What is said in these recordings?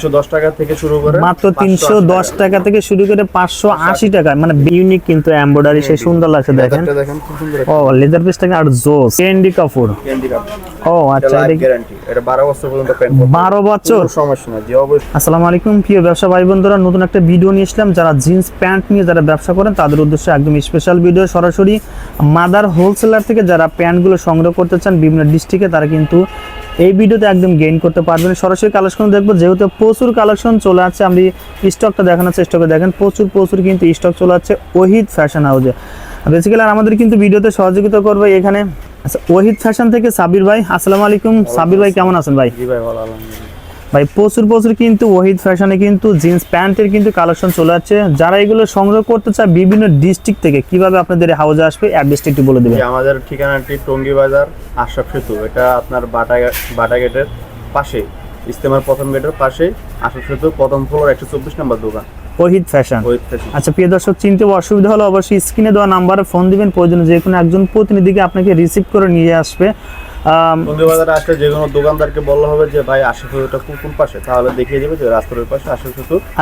একশো দশ টাকা থেকে শুরু করে মাত্র তিনশো দশ টাকা। থেকে শুরু করে পাঁচশো আশি টাকা। মানে ইউনিক কিন্তু এমব্রয়ডারি সে সুন্দর লাগছে দেখেন। ও লেদার পিস থেকে আর জোস। ক্যান্ডি কাপড় ও আচ্ছা গ্যারান্টি এটা বারো বছর পর্যন্ত প্যান্ট বারো বছর? সমস্যা না যে অবশ্যই। আসসালামু আলাইকুম প্রিয় ব্যবসা ভাই বন্ধুরা নতুন একটা ভিডিও নিয়ে এসলাম। যারা জিন্স প্যান্ট নিয়ে যারা ব্যবসা করেন তাদের উদ্দেশ্যে একদম স্পেশাল ভিডিও সরাসরি মাদার হোলসেলার থেকে যারা প্যান্টগুলো সংগ্রহ করতে চান বিভিন্ন ডিস্ট্রিক্টে তারা কিন্তু এই ভিডিওতে একদম গেইন করতে পারবেন। সরাসরি কালেকশন দেখব যেহেতু প্রচুর কালেকশন চলে আছে আমি স্টকটা দেখানোর চেষ্টা করে। দেখেন প্রচুর প্রচুর কিন্তু স্টক চলে আছে ওহিদ ফ্যাশন হাউসে বেসিক্যালি আর আমাদের কিন্তু ভিডিওতে সহযোগিতা করবে এখানে আচ্ছা ওহিদ ফ্যাশন থেকে সাবির ভাই আসসালামু আলাইকুম। সাবির ভাই কেমন আছেন ভাই? জি ভাই ভালো ভাই প্রচুর প্রচুর কিন্তু ওহিদ ফ্যাশনে কিন্তু জিন্স প্যান্টের কিন্তু কালেকশন চলে যাচ্ছে যারা এগুলো সংগ্রহ করতে চায় বিভিন্ন ডিস্ট্রিক্ট থেকে কীভাবে আপনাদের হাউজে আসবে অ্যাড্রেসটা একটু বলে দেবেন। আমাদের ঠিকানাটি টঙ্গী বাজার আশরাফ সেতু। এটা আপনার বাটা বাটা গেটের পাশে ইস্তেমার প্রথম গেটের পাশে আশরাফ সেতু প্রথম ফ্লোর একশো চব্বিশ নম্বর দোকান। ওহিদ ফ্যাশন। আচ্ছা প্রিয় দর্শক চিনতে অসুবিধা হলে অবশ্যই স্ক্রিনে দেওয়া নাম্বারে ফোন দিবেন। প্রয়োজনে যে কোনো একজন প্রতিনিধিকে আপনাকে রিসিভ করে নিয়ে আসবে। আম, আসলে যে কোনো দোকানদারকে বলা হবে যে ভাই ওটা কোন পাশে? তাহলে দেখিয়ে দেবে যে রাস্তার ওই পাশে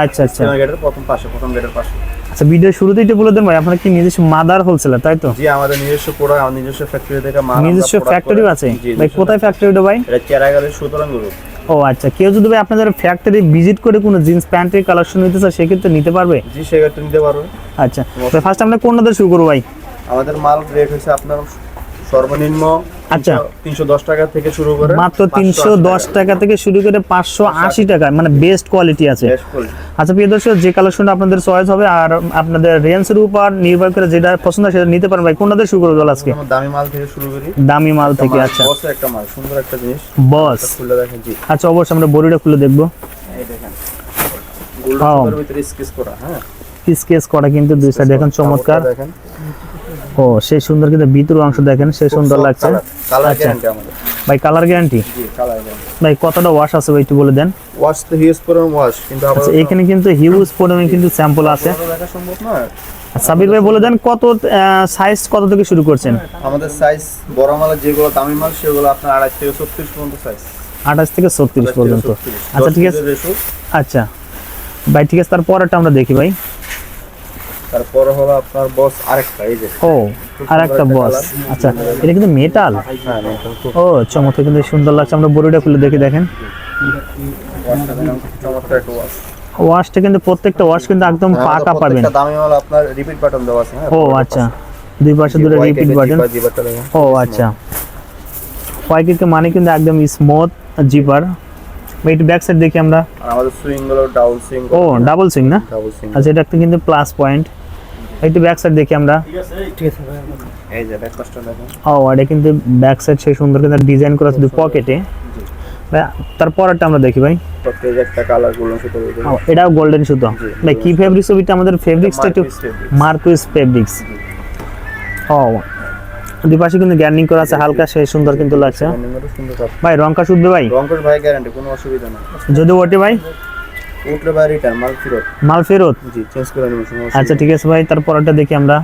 আচ্ছা আচ্ছা। গেটের প্রথম পাশে প্রথম গেটের পাশে। আচ্ছা ভিডিও শুরুতেই তো বলে দেন ভাই আপনারা কি নিজস্ব মাদার হোলসেলার তাই তো? জি আমাদের নিজস্ব আমার নিজস্ব ফ্যাক্টরি থেকে মাল নিজস্ব ফ্যাক্টরি আছে? ভাই কোথায় ফ্যাক্টরিটা ভাই? এটা চেরাগালের সুতরাং গ্রুপ ও আচ্ছা কেউ যদি ভাই আপনাদের ফ্যাক্টরি ভিজিট করে কোনো জিন্স প্যান্টের কালেকশন নিতে চায় সেক্ষেত্রে নিতে পারবে? জি সেক্ষেত্রে নিতে পারবে। আচ্ছা ফার্স্ট আমরা কোনটা শুরু করব ভাই? আমাদের মাল রেট হচ্ছে আপনার সর্বনিম্ন আচ্ছা। তিনশো দশ টাকা থেকে শুরু করে মাত্র তিনশো দশ টাকা। থেকে শুরু করে পাঁচশো আশি টাকা মানে বেস্ট কোয়ালিটি আছে। আচ্ছা প্রিয় দর্শক যে কালেকশনটা আপনাদের চয়েস হবে আর আপনাদের রেঞ্জের উপর নির্ভর করে যেটা পছন্দ সেটা নিতে পারেন ভাই। কোনটা দিয়ে শুরু করব বল আজকে? দামি মাল থেকে শুরু করি। দামি মাল থেকে আচ্ছা। বসে একটা মাল সুন্দর একটা জিনিস। বস খুলে দেখেন জি। আচ্ছা অবশ্যই আমরা বডিটা খুলে দেখব। এই দেখেন। Gold Wow. সুতার ভিতরে স্কেচ করা হ্যাঁ। স্কেচ করা কিন্তু দুই সাইড দেখেন চমৎকার। দেখেন। ও সেই সুন্দর কিন্তু ভিতর অংশ দেখেন সেই সুন্দর লাগছে। আচ্ছা। ভাই কালার গ্যারান্টি ভাই কতটা ওয়াশ আছে ভাই একটু বলে দেন। ওয়াশ তো হিউজ পরিমাণ ওয়াশ কিন্তু আচ্ছা এখানে কিন্তু হিউজ পরিমাণে কিন্তু স্যাম্পল আছে। সম্ভব না সাবির ভাই বলে দেন কত সাইজ কত থেকে শুরু করছেন? আমাদের সাইজ বড় মালের যেগুলো দামি মাল সেগুলো আপনার আড়াই থেকে ছত্রিশ পর্যন্ত সাইজ আঠাশ থেকে ছত্রিশ পর্যন্ত। আচ্ছা ঠিক আছে। আচ্ছা। ভাই ঠিক আছে তারপরেরটা আমরা দেখি ভাই। তারপর হলো আপনার বস আরেকটা এই যে। ও আর একটা বস আচ্ছা এটা কিন্তু মেটাল হ্যাঁ ও চমৎকার কিন্তু সুন্দর লাগছে। আমরা বডিটা খুলে দেখি দেখেন। ওয়াশটা কিন্তু প্রত্যেকটা ওয়াশ কিন্তু একদম হ্যাঁ, পাকা পাবেন। দামি মাল আপনার রিপিট বাটন দেওয়া আছে হ্যাঁ ও আচ্ছা। দুই পাশে দুটো রিপিট বাটন ও আচ্ছা। মানে কিন্তু একদম স্মুথ জিপার একটু ব্যাক সাইড দেখি আমরা। আমাদের সুইংগুলো ডাবল সুইং ও ডাবল সুইং না? ডাবল সুইং আচ্ছা এটা একটা কিন্তু প্লাস পয়েন্ট একটু ব্যাক সাইড দেখি আমরা। এই যে ব্যাক দেখেন। ও এটা কিন্তু ব্যাক সাইড সেই সুন্দর কিন্তু ডিজাইন করা আছে পকেটে তারপরটা আমরা দেখি ভাই। কালারগুলো সুতো এটাও গোল্ডেন সুতো। ভাই কি ফেব্রিক ছবিটা? আমাদের ফেব্রিক্সটা একটু মার্কুইস ফেব্রিক্স ও দুই পাশে কিন্তু গ্যার্নিং করা আছে হালকা সেই সুন্দর কিন্তু লাগছে। ভাই রংকা শুধবে ভাই? রংকশ ভাই গ্যারান্টি কোনো অসুবিধা না যদি ওটে ভাই? উঠলে ভাই রিটার্ন মাল ফেরত? মাল ফেরত জি চেঞ্জ করে কোনো আচ্ছা ঠিক আছে ভাই তারপরটা দেখি আমরা।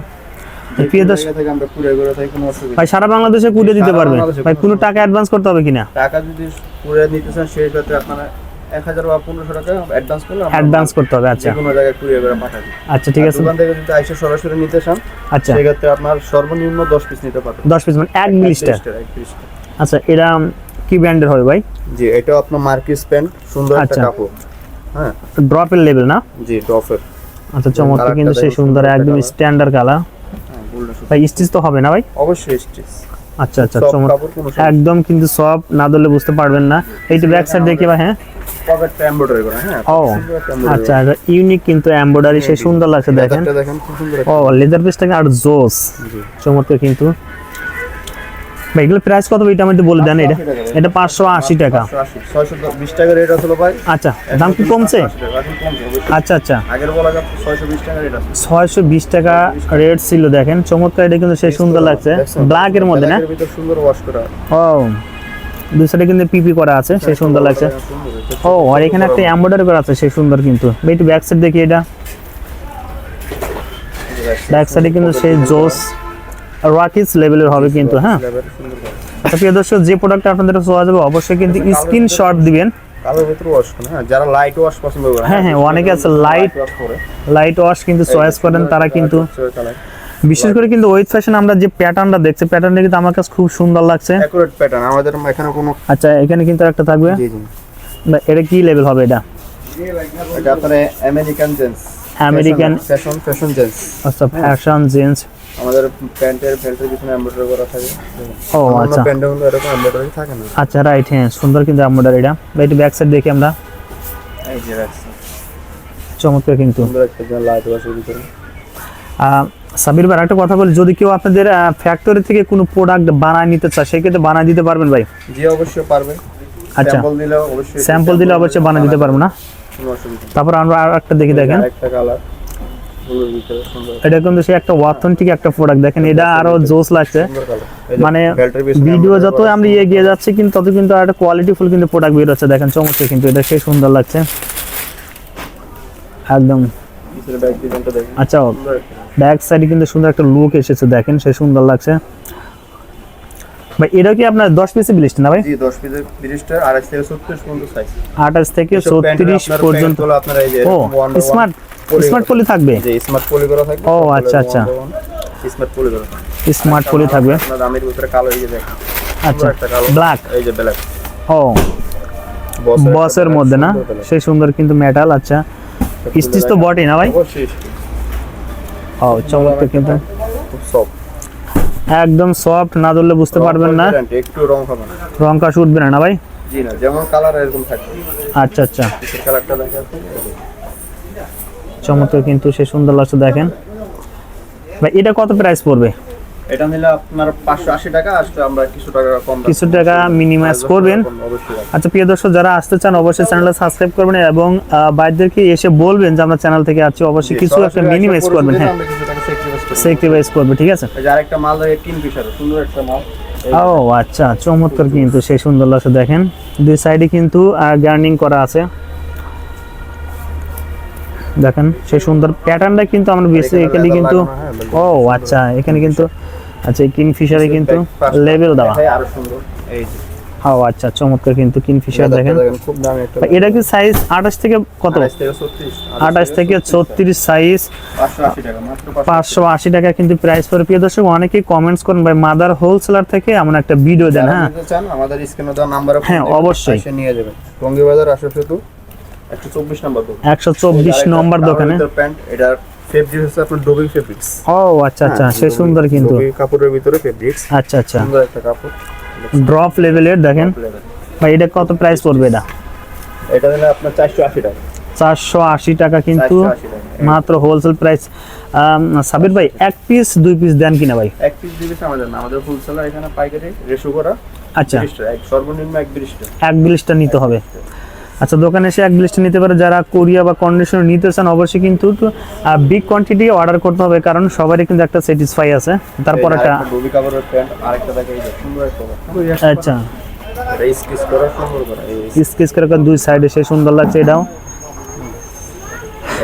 ভাই সারা বাংলাদেশে দিতে পারবেন ভাই কোনো টাকা অ্যাডভান্স করতে হবে কিনা টাকা যদি পুরো নিতে চান সেই ক্ষেত্রে আপনারা এক হাজার বা পনেরোশো টাকা অ্যাডভান্স করলে অ্যাডভান্স করতে হবে আচ্ছা। কোনো জায়গায় কুরিয়ার করে পাঠাবি আচ্ছা ঠিক আছে। দোকান থেকে যদি আইসে সরাসরি নিতে চান আচ্ছা। সেক্ষেত্রে আপনার সর্বনিম্ন দশ পিস নিতে পারবেন। দশ পিস মানে এক মিলিস্টার। আচ্ছা এটা কি ব্র্যান্ডের হবে ভাই? জি এটাও আপনার মার্কিস প্যান্ট সুন্দর একটা আচ্ছা। কাপড়। হ্যাঁ। ড্রপের লেভেল না? জি ডফের আচ্ছা চমৎকার কিন্তু সেই সুন্দর একদম স্ট্যান্ডার্ড কালার ভাই স্টিচ তো হবে না ভাই? অবশ্যই স্টিচ আচ্ছা আচ্ছা চমৎকার একদম কিন্তু সব না ধরলে বুঝতে পারবেন না। এই এইটা ব্যাক সাইড দেখি ভাই হ্যাঁ? হ্যাঁ ও আচ্ছা ইউনিক কিন্তু এমব্রয়ডারি সেই সুন্দর লাগছে করা। দেখেন ও লেদার পিসটাকে আর জোস। চমৎকার কিন্তু। ভাই, এগুলো প্রাইস কত? এটা আমাদের বলে দেন, এটা এটা পাঁচশো আশি টাকা। ছয়শো বিশ টাকা রেট আসলো ভাই আচ্ছা দাম কি কমছে। আচ্ছা আচ্ছা। আগের বলা যাচ্ছে ছয়শো বিশ টাকা রেট আছে ছয়শো বিশ টাকা রেট ছিল, দেখেন। চমৎকার, এটা কিন্তু সেই সুন্দর লাগছে। ব্ল্যাক এর মধ্যে, না? ভিতর সুন্দর ওয়াশ করা ও, দুই সাইডে কিন্তু পিপি করা আছে সেই সুন্দর লাগছে। ও, আর এখানে একটা এমব্রয়ডারি করা আছে সেই সুন্দর কিন্তু। একটু ব্যাক সাইড দেখি এটা। ব্যাক সাইডে কিন্তু সেই জোস রকিস লেভেলের হবে কিন্তু হ্যাঁ। আচ্ছা প্রিয় দর্শক যে প্রোডাক্ট আপনাদের চলে যাবে অবশ্যই কিন্তু স্ক্রিনশট দিবেন। কালোর ভিতরে ওয়াশ করে হ্যাঁ যারা লাইট ওয়াশ পছন্দ করে হ্যাঁ, হ্যাঁ, অনেকে আছে করে। লাইট ওয়াশ কিন্তু চয়েস করেন তারা কিন্তু বিশেষ করে কিন্তু ওয়েট ফ্যাশন আমরা যে প্যাটার্নটা দেখছি প্যাটার্নটা কিন্তু আমার কাছে খুব সুন্দর লাগছে। অ্যাকুরেট প্যাটার্ন আমাদের এখানে কোনো আচ্ছা এখানে কিন্তু একটা থাকবে। জি জি। বা এটা কি লেভেল হবে এটা? এটা আপনার আমেরিকান ফ্যাশন আচ্ছা ফ্যাশন জিন্স আমাদের প্যান্টের পিছনে এমব্রয়ডারি করা থাকে। ও আচ্ছা। প্যান্টে কিন্তু এরকম এমব্রয়ডারি থাকে না। আচ্ছা রাইট হ্যাঁ সুন্দর কিন্তু এমব্রয়ডারি এটা বা একটু ব্যাক সাইড দেখি আমরা। এই যে চমৎকার কিন্তু। সুন্দর একটা লাইট ভিতরে। সাবির ভাই একটা কথা বলি যদি কেউ আপনাদের ফ্যাক্টরি থেকে কোনো প্রোডাক্ট বানায় নিতে চায় সেক্ষেত্রে বানায় দিতে পারবেন ভাই? জি অবশ্যই পারবে আচ্ছা। স্যাম্পল দিলে অবশ্যই স্যাম্পল দিলে অবশ্যই বানিয়ে দিতে পারব না। তারপর আমরা আর একটা দেখি দেখেন। একটা কালার এটা কিন্তু সে একটা অথেন্টিক একটা প্রোডাক্ট দেখেন এটা আরও জোস লাগছে। মানে ভিডিও যত আমরা এগিয়ে যাচ্ছি কিন্তু তত কিন্তু আর একটা কোয়ালিটি ফুল কিন্তু প্রোডাক্ট বের হচ্ছে। দেখেন চমৎকার কিন্তু এটা সে সুন্দর লাগছে। একদম। আচ্ছা ব্যাক সাইডে কিন্তু সুন্দর একটা লুক এসেছে। দেখেন সে সুন্দর লাগছে। ভাই এটা কি আপনার দশ পিসে বিলিস্ট না ভাই? জি 10 পিসের 30টা 28 থেকে 36 পর্যন্ত সাইজ আঠাশ থেকে ছত্রিশ পর্যন্ত। আপনার এই যে স্মার্ট স্মার্ট পলি থাকবে? যে স্মার্ট পলি করা থাকবে ও, আচ্ছা, আচ্ছা। স্মার্ট পলি করা থাকবে। স্মার্ট পলি থাকবে। আপনার দামের ভিতরে কালো এই যে দেখেন আচ্ছা ব্ল্যাক এই যে ব্ল্যাক ও বসের মধ্যে না? সেই সুন্দর কিন্তু মেটাল আচ্ছা। স্টিচ তো বটে না ভাই? ও চমৎকার কিন্তু। খুব সফট একদম সফট না ধরলে বুঝতে পারবেন না। একটু রং হবে না। রং কাশ উঠবে না না ভাই? জি না যেমন কালার এরকম থাকবে। আচ্ছা আচ্ছা। কালারটা দেখে আপনি চমৎকার কিন্তু সে সুন্দর লাগছে দেখেন। ভাই এটা কত প্রাইস পড়বে? এটা নিলে আপনার 580 টাকা আসলে আমরা কিছু টাকা কম কিছু টাকা মিনিমাইজ করবেন। আচ্ছা প্রিয় দর্শক যারা আসতে চান অবশ্যই চ্যানেলটা সাবস্ক্রাইব করবেন এবং বাইরদেরকে এসে বলবেন যে আমরা চ্যানেল থেকে আছি অবশ্যই কিছু একটা মিনিমাইজ করবেন হ্যাঁ। Sacrifice করব। ঠিক আছে? আরেকটা মাল দেখে কিং ফিশার সুন্দর একটা মাল। ও আচ্ছা চমৎকার কিন্তু সেই সুন্দর লাগছে দেখেন। দুই সাইডে কিন্তু গার্নিং করা আছে। দেখেন সেই সুন্দর প্যাটার্নটা কিন্তু আমরা বেসিক্যালি কিন্তু ও আচ্ছা এখানে কিন্তু আচ্ছা কিং ফিশারে কিন্তু লেভেল দেওয়া। আরও সুন্দর। এই যে। ও আচ্ছা চমৎকার কিন্তু কিং ফিশার leather টা দেখেন। দেখেন খুব দামি একটা এটা কি সাইজ আঠাশ থেকে কত? 28 থেকে 36 আঠাশ থেকে ছত্রিশ সাইজ 580 টাকা মাত্র 580 পাঁচশো আশি টাকা কিন্তু প্রাইস পড়ে। প্রিয় দর্শক অনেকেই কমেন্টস করেন ভাই মাদার হোলসেলার থেকে এমন একটা ভিডিও দেন হ্যাঁ? চান আমাদের স্ক্রিনে দেওয়া নাম্বারে হ্যাঁ, অবশ্যই। নিয়ে যাবেন। টঙ্গী বাজার আসর সেতু 124 নম্বর দোকান। একশো চব্বিশ নম্বর দোকানে। প্যান্ট এটা ফেব্রিক হচ্ছে আপনার ডোবিং ফেব্রিক্স ও আচ্ছা আচ্ছা সে সুন্দর কিন্তু। কাপড়ের ভিতরে ফেব্রিক্স আচ্ছা আচ্ছা। সুন্দর একটা কাপড়। ড্রপ লেভেলের দেখেন। ভাই এটা কত প্রাইস পড়বে এটা? এটা দিলে আপনার 480 টাকা। চারশো আশি টাকা কিন্তু মাত্র হোলসেল প্রাইস সাবির ভাই এক পিস দুই পিস দেন কিনা ভাই? এক পিস দিবি আমাদের না আমাদের হোলসেলার এখানে পাইকারি রেশো করা আচ্ছা। এক সর্বনিম্ন এক 30 টাকা এক বিলিশটা নিতে হবে। আচ্ছা দোকানে এসে এক বিলিশটা নিতে পারে যারা কোরিয়া বা কন্ডিশন নিতে চান অবশ্যই কিন্তু বিগ কোয়ান্টিটি অর্ডার করতে হবে কারণ সবারই কিন্তু একটা স্যাটিসফাই আছে। তারপর একটা আচ্ছা। স্কেচ করে দুই সাইডে সে সুন্দর লাগছে এটাও।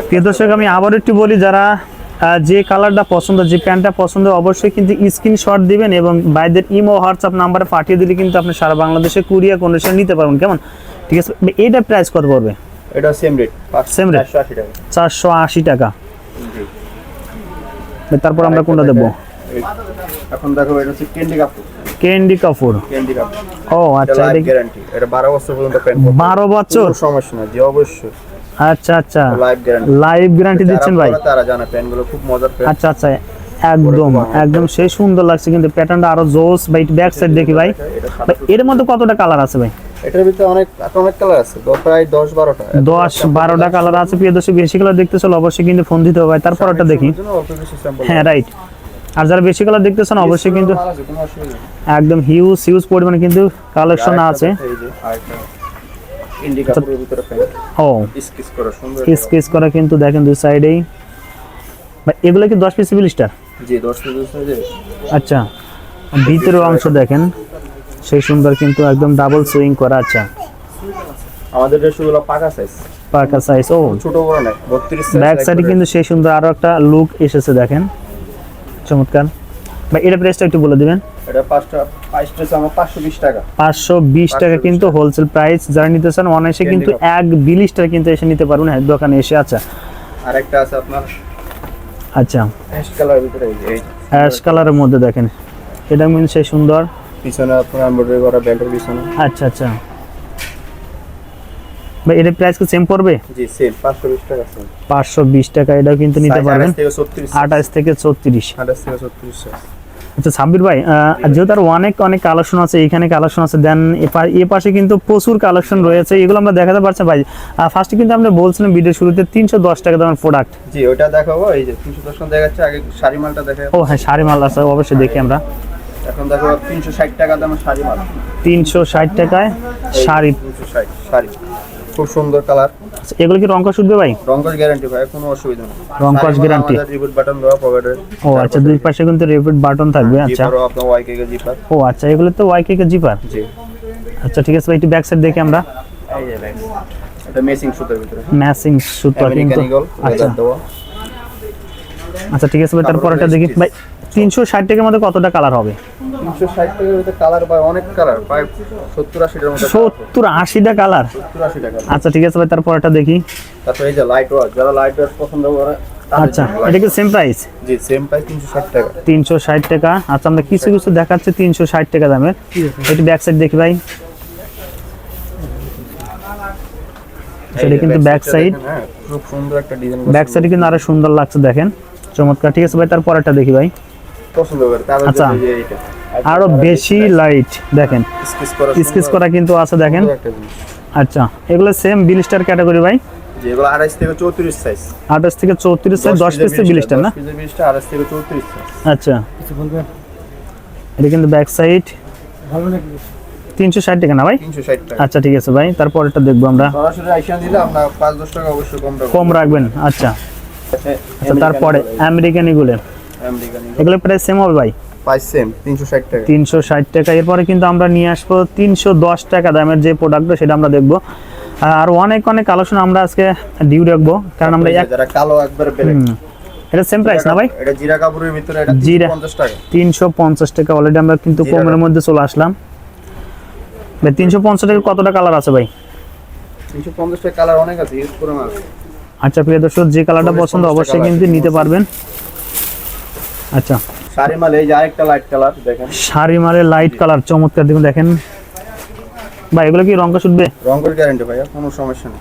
প্রিয় দর্শক আমি আবার একটু বলি যারা যে কালারটা পছন্দ যে প্যান্টটা পছন্দ অবশ্যই কিন্তু স্ক্রিনশট দিবেন এবং বাইদের ইমো হোয়াটসঅ্যাপ নাম্বারে পাঠিয়ে দিলে কিন্তু আপনি সারা বাংলাদেশে কুরিয়া কন্ডিশন নিতে পারবেন। কেমন? ঠিক আছে? এইটার প্রাইস কত পড়বে? এটা সেম রেট Same rate? 480 টাকা। চারশো আশি টাকা। তারপর আমরা কোনটা দেবো? এখন দেখো এটা হচ্ছে ক্যান্ডি কাপড় ক্যান্ডি কাপড় ও আচ্ছা এটা গ্যারান্টি এটা 12 বছর পর্যন্ত প্যান্ট বারো বছর? সমস্যা না জি অবশ্যই। আচ্ছা আচ্ছা। লাইফ গ্যারান্টি লাইভ গ্যারান্টি দিচ্ছেন ভাই। তারা জানে প্যান্টগুলো খুব মজার প্যান্ট আচ্ছা আচ্ছা একদম একদম সেই সুন্দর লাগছে কিন্তু প্যাটার্নটা আরও জোস। ভাই ব্যাক সাইড দেখি ভাই, এর মধ্যে কতটা কালার আছে ভাই? এটার ভিতরে অনেক অনেক কালার আছে দ- প্রায় 10 12টা দশ বারোটা কালার আছে। প্রিয় দর্শক বেশি কালার দেখতে চলো অবশ্যই কিন্তু ফোন দিতে হবে ভাই। তারপর ওটা দেখি। হ্যাঁ রাইট আর যারা বেশি কালার অবশ্যই কিন্তু একদম হিউজ হিউজ পরিমাণে কিন্তু কালেকশন আছে। ও। করা কিস কিস করা কিন্তু দেখেন দুই সাইডেই এগুলো কি দশ পিস বিলিস্টার? জি 10 পিস আচ্ছা ভিতরের অংশ দেখেন। সেই সুন্দর কিন্তু একদম ডাবল সুইং করা আচ্ছা। আমাদের ড্রেসগুলো পাকা সাইজ পাকা সাইজ ও। ছোট বড় নাই 32 সাইজ ব্যাক সাইডে কিন্তু সেই সুন্দর আরও একটা লুক এসেছে দেখেন। চমৎকার। বা এটা প্রাইসটা একটু বলে দিবেন? এটা পাঁচটা পাঁচটা হচ্ছে আমার পাঁচশো বিশ টাকা। পাঁচশো বিশ টাকা কিন্তু হোলসেল প্রাইস যারা নিতে চান অনায়াসে কিন্তু এক বিলিশটা কিন্তু এসে নিতে পারবেন হ্যাঁ দোকানে এসে আচ্ছা। আর একটা আছে আপনার। আচ্ছা। অ্যাশ কালারের ভিতরে এই। অ্যাশ কালারের মধ্যে দেখেন। এটা কিন্তু সেই সুন্দর। পিছনে আপনার এমব্রয়ডারি করা বেল্টের পিছনে। আচ্ছা আচ্ছা। ভাই এটার প্রাইস কি সেম পড়বে? জি পাঁচশো বিশ টাকা সেল পাঁচশো বিশ টাকা এটাও কিন্তু নিতে পারবেন। থেকে ছত্রিশ। আঠাশ থেকে ছত্রিশ। আঠাশ থেকে ছত্রিশ আচ্ছা সাব্বির ভাই যেহেতু আর অনেক অনেক কালেকশন আছে এখানে কালেকশন আছে দেন এ পাশে কিন্তু প্রচুর কালেকশন রয়েছে। এগুলো আমরা দেখাতে পারছি ভাই। ফার্স্টে কিন্তু আমরা বলছিলাম ভিডিও শুরুতে তিনশো দশ টাকা দামের প্রোডাক্ট জি ওটা দেখাবো এই যে তিনশো দশ টাকা দেখাচ্ছে আগে শাড়ি মালটা দেখে ও হ্যাঁ শাড়ি মাল আছে অবশ্যই দেখি আমরা। এখন দেখো তিনশো ষাট টাকা দামের শাড়ি মাল। তিনশো ষাট টাকায় শাড়ি। তিনশো ষাট শাড়ি। খুব সুন্দর কালার। আচ্ছা, এগুলো কি রঙ উঠবে ভাই? রঙ্কশ গ্যারান্টি ভাই কোনো অসুবিধা নেই। রংকশ guarantee। রিবুট বাটন দেওয়া ও আচ্ছা দুই পাশে কিন্তু রিপিট বাটন থাকবে আচ্ছা। জিপারও আপনার কে জিপার ও আচ্ছা এগুলো তো ওয়াইকে কে জিপার জি। আচ্ছা ঠিক আছে ভাই একটু ব্যাক সাইড দেখি আমরা। এই যে ব্যাগ এটা মেসিং সুতার ভিতরে। ম্যাচিং সুতো কিন্তু। আচ্ছা। আচ্ছা ঠিক আছে ভাই তারপরটা দেখি। ভাই তিনশো ষাট টাকার মধ্যে কতটা কালার হবে? তিনশো ষাট টাকার ভিতরে কালার পায় অনেক কালার প্রায় সত্তর আশিটার মধ্যে সত্তর আশিটা কালার সত্তর আশি টাকা আচ্ছা ঠিক আছে ভাই তারপরটা দেখি। তারপরে এই যে লাইট যারা লাইট পছন্দ করে আচ্ছা এটা কি সেম প্রাইস জি সেম প্রাইস তিনশো ষাট টাকা। আচ্ছা আমরা কিছু কিছু দেখাচ্ছি তিনশো ষাট টাকা দামের। ব্যাক সাইড দেখি ভাই। কিন্তু ব্যাক সাইড খুব সুন্দর একটা ডিজাইন ব্যাক সাইডে কিন্তু আরও সুন্দর লাগছে দেখেন। চমৎকার। ঠিক আছে ভাই তারপরটা দেখি ভাই। পছন্দ করে তাদের আচ্ছা। আরও বেশি লাইট দেখেন। স্কেচ করা কিন্তু আছে দেখেন। আচ্ছা এগুলো সেম বিলিস্টার ক্যাটাগরি ভাই? যেগুলো আড়াইশ থেকে চৌত্রিশ সাইজ আঠাশ থেকে চৌত্রিশ সাইজ দশ পিস বিলিস্টার না? পিসের বিশটা আড়াইশ থেকে চৌত্রিশ সাইজ আচ্ছা। এটা কিন্তু ব্যাক সাইড তিনশো ষাট টাকা না ভাই? তিনশো ষাট টাকা। আচ্ছা ঠিক আছে ভাই তারপরটা দেখব আমরা। সরাসরি আইসা দিলে আমরা পাঁচ দশ টাকা অবশ্যই কম রাখব। কম রাখবেন আচ্ছা। আচ্ছা তারপরে আমেরিকান এগুলো। আমেরিকান এগুলো। প্রাইস সেম হবে ভাই? প্রাইস সেম টাকা। এরপরে কিন্তু আমরা নিয়ে আসব তিনশো দশ টাকা দামের যে প্রোডাক্টটা সেটা আমরা দেখব। আর অনেক অনেক কালেকশন আমরা আজকে ডিউ রাখব কারণ আমরা যারা কালো একবারে এটা সেম প্রাইস না ভাই? এটা জিরা কাপড়ের ভিতরে এটা জিরা। পঞ্চাশ টাকা। তিনশো পঞ্চাশ টাকা। অলরেডি আমরা কিন্তু কমের মধ্যে চলে আসলাম। ভাই তিনশো পঞ্চাশ টাকা কতটা কালার আছে ভাই? তিনশো পঞ্চাশ টাকা কালার অনেক আছে ইউজ করে আচ্ছা প্রিয় দর্শক যে কালারটা পছন্দ অবশ্যই কিন্তু নিতে পারবেন। আচ্ছা। শাড়ি মাল এই যে আরেকটা লাইট কালার দেখেন। লাইট কালার চমৎকার দেখুন দেখেন। ভাই এগুলো কি রঙ্গের গ্যারান্টি ভাইয়া কোনো সমস্যা নেই।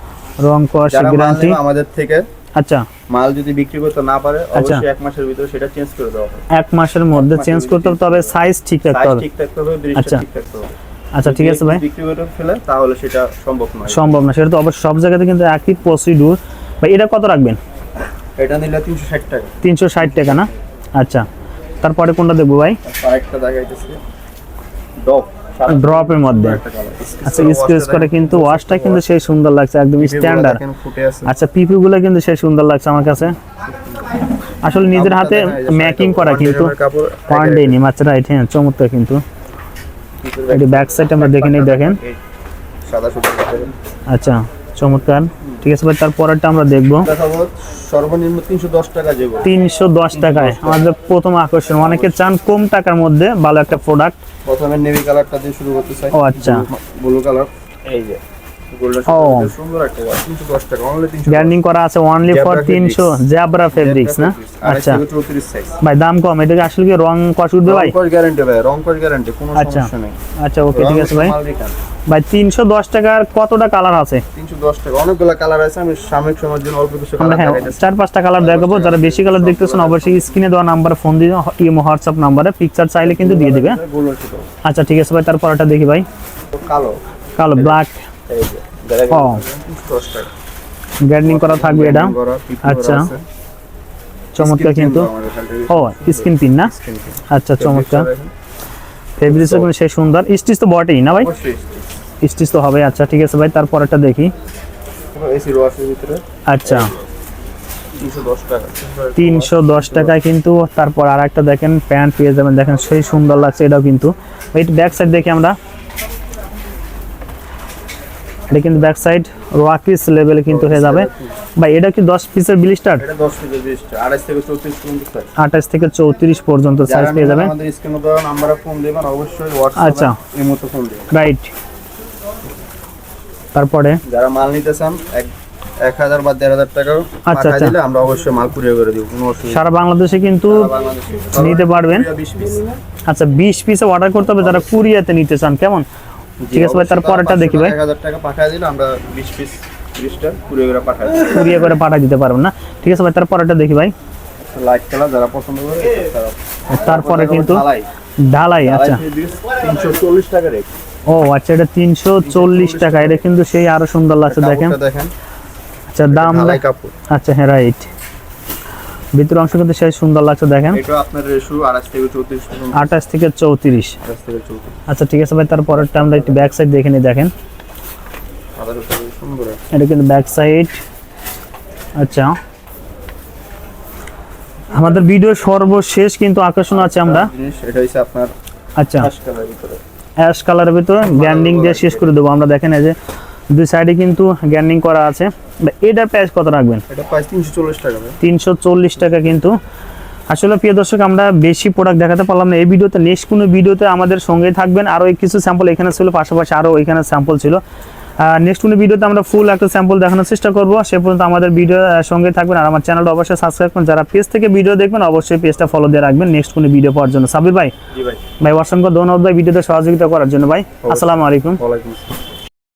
গ্যারান্টি আমাদের থেকে আচ্ছা। মাল যদি বিক্রি করতে না পারে আচ্ছা। অবশ্যই এক মাসের ভিতরে সেটা চেঞ্জ করে দেওয়া হবে। এক মাসের মধ্যে চেঞ্জ করতে হবে তবে সাইজ ঠিক রাখতে হবে। ঠিক থাকতে হবে আচ্ছা। ঠিক থাকতে হবে। আচ্ছা ঠিক আছে ভাই। বিক্রি করে ফেলে তাহলে সেটা সম্ভব নয়। সম্ভব না সেটা তো অবশ্যই সব জায়গাতে কিন্তু একই প্রসিডিউর ভাই এটা কত রাখবেন? এটা নিলে তিনশো ষাট টাকা। তিনশো ষাট টাকা না? আচ্ছা। তারপরে কোনটা দেখব ভাই? আরেকটা দেখাইতেছে। ড্রপের মধ্যে। আচ্ছা স্ক্রেচ করে কিন্তু ওয়াশটা কিন্তু সেই সুন্দর লাগছে একদম স্ট্যান্ডার্ড আচ্ছা পিপি গুলো কিন্তু সেই সুন্দর লাগছে আমার কাছে। আসলে নিজের হাতে মেকিং করা কিন্তু ওয়ান ডে নিম আচ্ছা রাইট হ্যাঁ চমৎকার কিন্তু। এটি ব্যাক সাইড আমরা দেখে নিই দেখেন। আচ্ছা। চমৎকার। ঠিক আছে ভাই তারপরেরটা আমরা দেখব। সর্বনিম্ন তিনশো দশ টাকা তিনশো দশ টাকায়। আমাদের প্রথম আকর্ষণ। অনেকে চান কম টাকার মধ্যে ভালো একটা প্রোডাক্ট প্রথমে নেভি কালারটা দিয়ে শুরু করতে চাই। ও আচ্ছা। ব্লু কালার এই যে। করা আছে অনলি ফর জ্যাবরা ফেব্রিক্স না? আচ্ছা। ভাই দাম কম এটা কি আসলে কি রং কষ উঠবে ভাই? রংকশ গ্যারান্টি ভাই রংকশ গ্যারান্টি কোনো আচ্ছা। সমস্যা নেই। আচ্ছা ওকে ঠিক আছে ভাই। ভাই টাকার কতটা কালার আছে? তিনশো দশ টাকা অনেকগুলো কালার আছে আমি সাময়িক সময়ের জন্য অল্প কিছু কালার হ্যাঁ দেখাইতেছি। চার পাঁচটা কালার দেখাবো যারা বেশি কালার দেখতেছেন অবশ্যই স্ক্রিনে দেওয়া নাম্বার ফোন দিয়ে ইমো হোয়াটসঅ্যাপ নাম্বারে পিকচার চাইলে কিন্তু দিয়ে দিবে আচ্ছা ঠিক আছে ভাই দেখি ভাই। কালো। কালো ব্ল্যাক এই যে দেখা ও তিনশো দশ টাকা। গ্যান্ডিং করা থাকবে এটা? আচ্ছা। চমৎকার কিন্তু। ও স্ক্রিন পিন না? আচ্ছা চমৎকার। ফেব্রিক্সও কিন্তু সেই সুন্দর। স্টিচ তো বটেই না ভাই? স্টিচ। তো হবে আচ্ছা ঠিক আছে ভাই তারপরটা দেখি। এসি ওয়াশের ভিতরে। আচ্ছা। তিনশো দশ তিনশো দশ টাকায় কিন্তু। তারপর আর একটা দেখেন প্যান্ট পেয়ে যাবেন। দেখেন সেই সুন্দর লাগছে এটাও কিন্তু। এই ব্যাক সাইড দেখি আমরা। এটা কিন্তু ব্যাক সাইড রকিস লেভেলে কিন্তু হয়ে যাবে। ভাই এটা কি দশ পিসের ব্লিস্টার এটা দশ পিসের বিশটা আড়াইশ থেকে চৌত্রিশ পর্যন্ত সাইজ আঠাশ থেকে চৌত্রিশ পর্যন্ত সাইজ পেয়ে যাবেন আমাদের স্ক্রিনে দেওয়া নাম্বারে ফোন দেবেন অবশ্যই WhatsApp আচ্ছা। এই মতো ফোন দেবেন। রাইট তারপরে? যারা মাল নিতে চান এক এক হাজার বা দেড় হাজার টাকা আচ্ছা, আচ্ছা। দিলে আমরা অবশ্যই মাল কুরিয়ে করে দিব কোনো অসুবিধা সারা বাংলাদেশে কিন্তু নিতে পারবেন। আচ্ছা বিশ পিসে অর্ডার করতে হবে যারা কুরিয়াতে নিতে চান কেমন? ঠিক আছে ভাই তার পরেরটা দেখি ভাই। এক হাজার টাকা পাঠিয়ে দিলে আমরা বিশ পিস বিশটা কুরিয়ে করে পাঠিয়ে দিই কুরিয়ে করে পাঠিয়ে দিতে পারবেন না? ঠিক আছে ভাই তার পরেরটা দেখি ভাই। লাইট কালার যারা পছন্দ করে তারা তারপরে কিন্তু ঢালাই। আচ্ছা। তিনশো চল্লিশ টাকা রেট ও আচ্ছা এটা তিনশো চল্লিশ টাকা এটা কিন্তু সেই আরও সুন্দর লাগছে দেখেন। দেখেন। আচ্ছা দাম আচ্ছা হ্যাঁ রাইট ভিতর অংশ কিন্তু সেই সুন্দর লাগছে দেখেন। এটা আপনার রেশু আড়াইশ থেকে চৌত্রিশ পর্যন্ত। আঠাশ থেকে চৌত্রিশ। আড়াইশ থেকে চৌত্রিশ। আচ্ছা ঠিক আছে ভাই তারপরেরটা আমরা একটু ব্যাক সাইড দেখে নিই দেখেন। সুন্দর এটা কিন্তু ব্যাক সাইড আচ্ছা। আমাদের ভিডিও সর্বশেষ কিন্তু আকর্ষণ আছে আমরা। জিনিস এটা হচ্ছে আপনার আচ্ছা। আশ কালার ভিতরে। অ্যাশ কালারের ভিতরে গ্যান্ডিং দিয়ে শেষ করে দেবো। আমরা দেখেন এই যে দুই সাইডে কিন্তু গ্যান্ডিং করা আছে। এটার প্রাইস কত রাখবেন? এটা প্রাইস তিনশো চল্লিশ টাকা ভাই। তিনশো চল্লিশ টাকা কিন্তু। আসলে প্রিয় দর্শক আমরা বেশি প্রোডাক্ট দেখাতে পারলাম না। এই ভিডিওতে নেক্সট কোনো ভিডিওতে আমাদের সঙ্গে থাকবেন। আরও কিছু স্যাম্পল এখানে ছিল পাশাপাশি আরও এখানে স্যাম্পল ছিল। নেক্সট কোনো ভিডিওতে আমরা ফুল একটা স্যাম্পল দেখানোর চেষ্টা করব। সে পর্যন্ত আমাদের ভিডিও সঙ্গে থাকবেন। আর আমার চ্যানেলটা অবশ্যই সাবস্ক্রাইব করুন। যারা পেজ থেকে ভিডিও দেখবেন অবশ্যই পেজটা ফলো দিয়ে রাখবেন নেক্সট কোনো ভিডিও পাওয়ার জন্য। সাবির ভাই ভাই। ভাই অসংখ্য ধন্যবাদ ভাই ভিডিওতে সহযোগিতা করার জন্য ভাই। আসসালামু আলাইকুম। ওয়ালাইকুম আসসালাম।